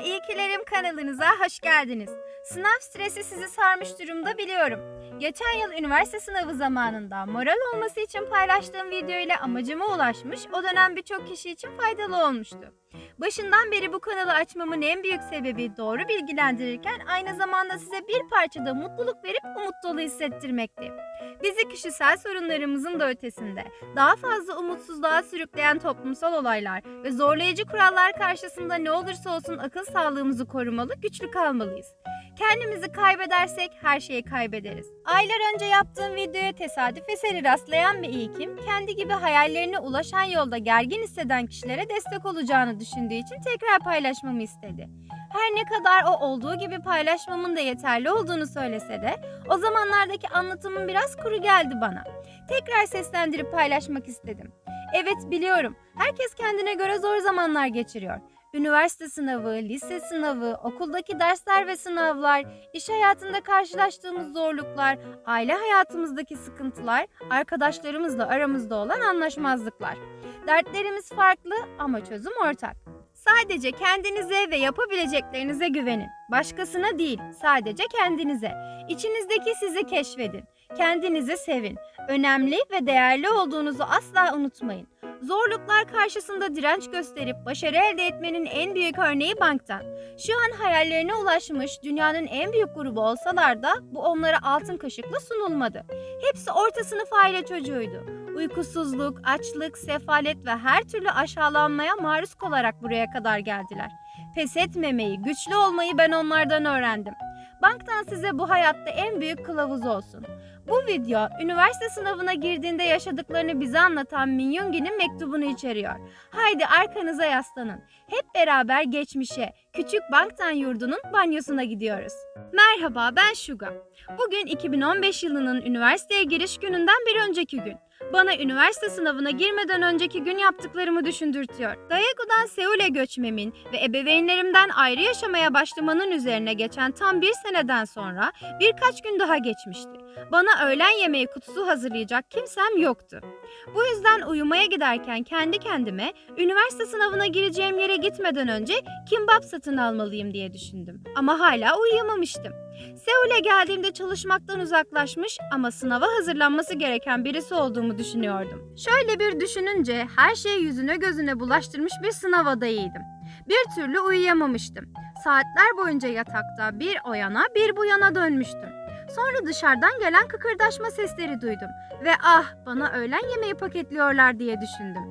İlkilerim kanalınıza hoş geldiniz. Sınav stresi sizi sarmış durumda biliyorum. Geçen yıl üniversite sınavı zamanında moral olması için paylaştığım video ile amacıma ulaşmış, o dönem birçok kişi için faydalı olmuştu. Başından beri bu kanalı açmamın en büyük sebebi doğru bilgilendirirken aynı zamanda size bir parçada mutluluk verip umut dolu hissettirmekti. Bizi kişisel sorunlarımızın da ötesinde daha fazla umutsuzluğa sürükleyen toplumsal olaylar ve zorlayıcı kurallar karşısında ne olursa olsun akıl sağlığımızı korumalı, güçlü kalmalıyız. Kendimizi kaybedersek her şeyi kaybederiz. Aylar önce yaptığım videoya tesadüf eseri rastlayan bir ilkim, kendi gibi hayallerine ulaşan yolda gergin hisseden kişilere destek olacağını düşündüğü için tekrar paylaşmamı istedi. Her ne kadar o olduğu gibi paylaşmamın da yeterli olduğunu söylese de o zamanlardaki anlatımım biraz kuru geldi bana. Tekrar seslendirip paylaşmak istedim. Evet biliyorum. Herkes kendine göre zor zamanlar geçiriyor. Üniversite sınavı, lise sınavı, okuldaki dersler ve sınavlar, iş hayatında karşılaştığımız zorluklar, aile hayatımızdaki sıkıntılar, arkadaşlarımızla aramızda olan anlaşmazlıklar. Dertlerimiz farklı ama çözüm ortak. Sadece kendinize ve yapabileceklerinize güvenin. Başkasına değil, sadece kendinize. İçinizdeki sizi keşfedin. Kendinizi sevin. Önemli ve değerli olduğunuzu asla unutmayın. Zorluklar karşısında direnç gösterip başarı elde etmenin en büyük örneği banktan. Şu an hayallerine ulaşmış dünyanın en büyük grubu olsalar da bu onlara altın kaşıkla sunulmadı. Hepsi orta sınıf aile çocuğuydu. Uykusuzluk, açlık, sefalet ve her türlü aşağılanmaya maruz kalarak buraya kadar geldiler. Pes etmemeyi, güçlü olmayı ben onlardan öğrendim. Banktan size bu hayatta en büyük kılavuz olsun. Bu video üniversite sınavına girdiğinde yaşadıklarını bize anlatan Min Yoongi'nin mektubunu içeriyor. Haydi arkanıza yaslanın. Hep beraber geçmişe, küçük Banktan yurdunun banyosuna gidiyoruz. Merhaba ben Şuga. Bugün 2015 yılının üniversiteye giriş gününden bir önceki gün. Bana üniversite sınavına girmeden önceki gün yaptıklarımı düşündürtüyor. Daegu'dan Seul'e göçmemin ve ebeveynlerimden ayrı yaşamaya başlamanın üzerine geçen tam bir seneden sonra birkaç gün daha geçmişti. Bana öğlen yemeği kutusu hazırlayacak kimsem yoktu. Bu yüzden uyumaya giderken kendi kendime üniversite sınavına gireceğim yere gitmeden önce kimbap satın almalıyım diye düşündüm. Ama hala uyuyamamıştım. Seul'e geldiğimde çalışmaktan uzaklaşmış ama sınava hazırlanması gereken birisi olduğumu düşünüyordum. Şöyle bir düşününce her şeyi yüzüne gözüne bulaştırmış bir sınav adayıydım. Bir türlü uyuyamamıştım. Saatler boyunca yatakta bir o yana bir bu yana dönmüştüm. Sonra dışarıdan gelen kıkırdaşma sesleri duydum ve ah bana öğlen yemeği paketliyorlar diye düşündüm.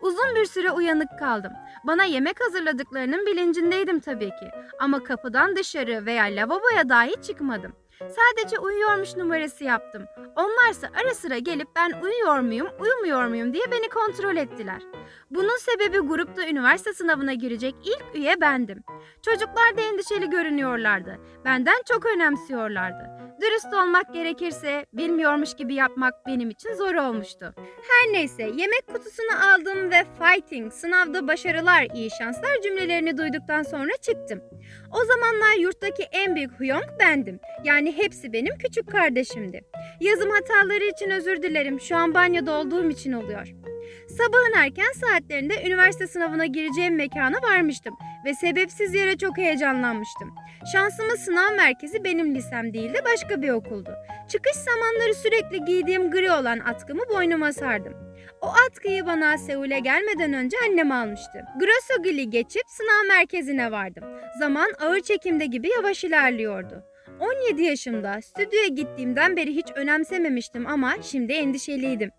Uzun bir süre uyanık kaldım. Bana yemek hazırladıklarının bilincindeydim tabii ki. Ama kapıdan dışarı veya lavaboya dahi çıkmadım. Sadece uyuyormuş numarası yaptım. Onlarsa ara sıra gelip ben uyuyor muyum, uyumuyor muyum diye beni kontrol ettiler. Bunun sebebi grupta üniversite sınavına girecek ilk üye bendim. Çocuklar da endişeli görünüyorlardı. Benden çok önemsiyorlardı. Dürüst olmak gerekirse bilmiyormuş gibi yapmak benim için zor olmuştu. Her neyse yemek kutusunu aldım ve fighting, sınavda başarılar, iyi şanslar cümlelerini duyduktan sonra çıktım. O zamanlar yurttaki en büyük huyong bendim. Yani hepsi benim küçük kardeşimdi. Yazım hataları için özür dilerim. Şu an banyoda olduğum için oluyor. Sabahın erken saatlerinde üniversite sınavına gireceğim mekana varmıştım ve sebepsiz yere çok heyecanlanmıştım. Şansıma sınav merkezi benim lisem değil de başka bir okuldu. Çıkış zamanları sürekli giydiğim gri olan atkımı boynuma sardım. O atkıyı bana Seul'e gelmeden önce annem almıştı. Grosogül'ü geçip sınav merkezine vardım. Zaman ağır çekimde gibi yavaş ilerliyordu. 17 yaşımda stüdyoya gittiğimden beri hiç önemsememiştim ama şimdi endişeliydim.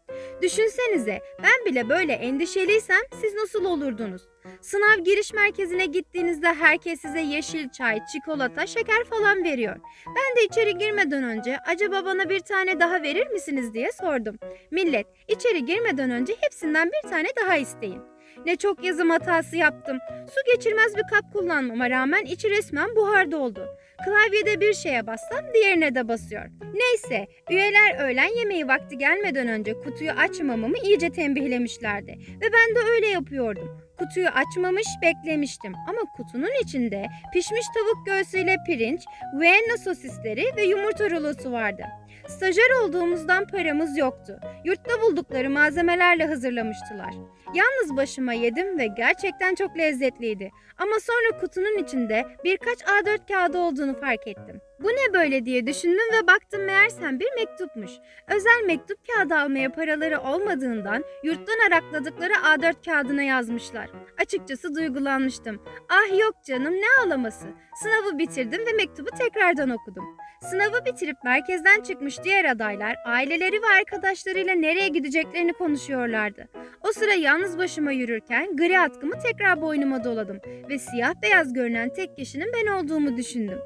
Düşünsenize ben bile böyle endişeliysem siz nasıl olurdunuz? Sınav giriş merkezine gittiğinizde herkes size yeşil çay, çikolata, şeker falan veriyor. Ben de içeri girmeden önce acaba bana bir tane daha verir misiniz diye sordum. Millet içeri girmeden önce hepsinden bir tane daha isteyin. Ne çok yazım hatası yaptım. Su geçirmez bir kap kullanmama rağmen içi resmen buhar doldu. Klavyede bir şeye bassam diğerine de basıyor. Neyse, üyeler öğlen yemeği vakti gelmeden önce kutuyu açmamamı iyice tembihlemişlerdi ve ben de öyle yapıyordum. Kutuyu açmamış beklemiştim ama kutunun içinde pişmiş tavuk göğsüyle pirinç, Vienna sosisleri ve yumurta rulosu vardı. Stajyer olduğumuzdan paramız yoktu. Yurtta buldukları malzemelerle hazırlamıştılar. Yalnız başıma yedim ve gerçekten çok lezzetliydi. Ama sonra kutunun içinde birkaç A4 kağıdı olduğunu fark ettim. Bu ne böyle diye düşündüm ve baktım meğersem bir mektupmuş. Özel mektup kağıdı almaya paraları olmadığından yurttan arakladıkları A4 kağıdına yazmışlar. Açıkçası duygulanmıştım. Ah yok canım ne ağlaması. Sınavı bitirdim ve mektubu tekrardan okudum. Sınavı bitirip merkezden çıkmış diğer adaylar aileleri ve arkadaşlarıyla nereye gideceklerini konuşuyorlardı. O sıra yalnız başıma yürürken gri atkımı tekrar boynuma doladım ve siyah beyaz görünen tek kişinin ben olduğumu düşündüm.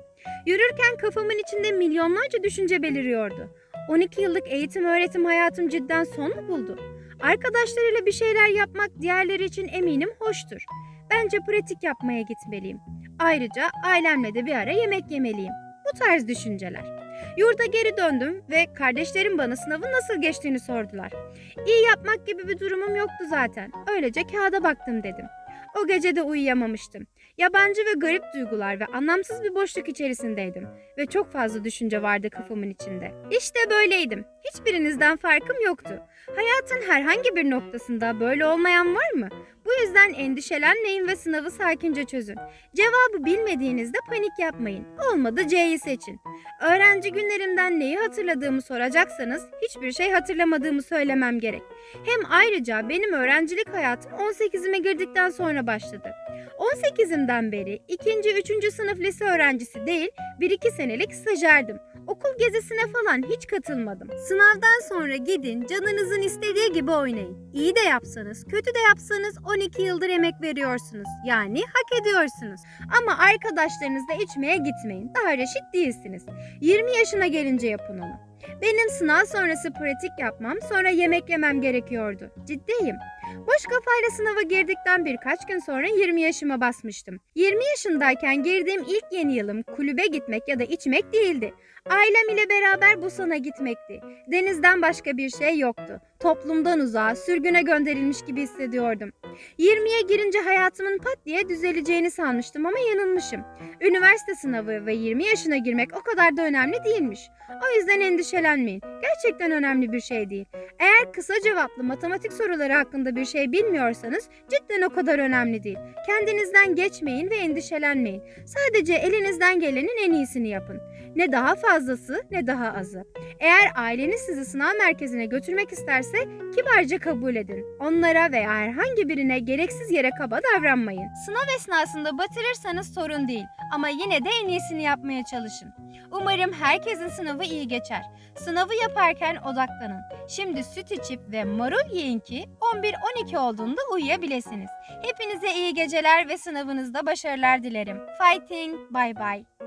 Yürürken kafamın içinde milyonlarca düşünce beliriyordu. 12 yıllık eğitim öğretim hayatım cidden son mu buldu? Arkadaşlarıyla bir şeyler yapmak diğerleri için eminim hoştur. Bence pratik yapmaya gitmeliyim. Ayrıca ailemle de bir ara yemek yemeliyim. Bu tarz düşünceler. Yurda geri döndüm ve kardeşlerim bana sınavın nasıl geçtiğini sordular. İyi yapmak gibi bir durumum yoktu zaten. Öylece kağıda baktım dedim. O gece de uyuyamamıştım. Yabancı ve garip duygular ve anlamsız bir boşluk içerisindeydim ve çok fazla düşünce vardı kafamın içinde. İşte böyleydim. Hiçbirinizden farkım yoktu. Hayatın herhangi bir noktasında böyle olmayan var mı? Bu yüzden endişelenmeyin ve sınavı sakince çözün. Cevabı bilmediğinizde panik yapmayın. Olmadı C'yi seçin. Öğrenci günlerimden neyi hatırladığımı soracaksanız hiçbir şey hatırlamadığımı söylemem gerek. Hem ayrıca benim öğrencilik hayatım 18'ime girdikten sonra başladı. 18'imden beri 2. 3. sınıf lise öğrencisi değil, 1-2 senelik stajyerdim. Okul gezisine falan hiç katılmadım. Sınavdan sonra gidin canınızın istediği gibi oynayın. İyi de yapsanız, kötü de yapsanız 12 yıldır emek veriyorsunuz. Yani hak ediyorsunuz. Ama arkadaşlarınızla içmeye gitmeyin. Daha reşit değilsiniz. 20 yaşına gelince yapın onu. Benim sınav sonrası pratik yapmam, sonra yemek yemem gerekiyordu. Ciddiyim. Boş kafayla sınava girdikten birkaç gün sonra 20 yaşıma basmıştım. 20 yaşındayken girdiğim ilk yeni yılım kulübe gitmek ya da içmek değildi. Ailem ile beraber Busan'a gitmekti. Denizden başka bir şey yoktu. Toplumdan uzağa, sürgüne gönderilmiş gibi hissediyordum. 20'ye girince hayatımın pat diye düzeleceğini sanmıştım ama yanılmışım. Üniversite sınavı ve 20 yaşına girmek o kadar da önemli değilmiş. O yüzden endişelenmeyin. Gerçekten önemli bir şey değil. Eğer kısa cevaplı matematik soruları hakkında bir şey bilmiyorsanız cidden o kadar önemli değil. Kendinizden geçmeyin ve endişelenmeyin. Sadece elinizden gelenin en iyisini yapın. Ne daha fazlası ne daha azı. Eğer aileniz sizi sınav merkezine götürmek isterse kibarca kabul edin. Onlara veya herhangi birine gereksiz yere kaba davranmayın. Sınav esnasında batırırsanız sorun değil ama yine de en iyisini yapmaya çalışın. Umarım herkesin sınavı iyi geçer. Sınavı yaparken odaklanın. Şimdi süt içip ve marul yiyin ki 11-12 olduğunda uyuyabilirsiniz. Hepinize iyi geceler ve sınavınızda başarılar dilerim. Fighting, bye bye.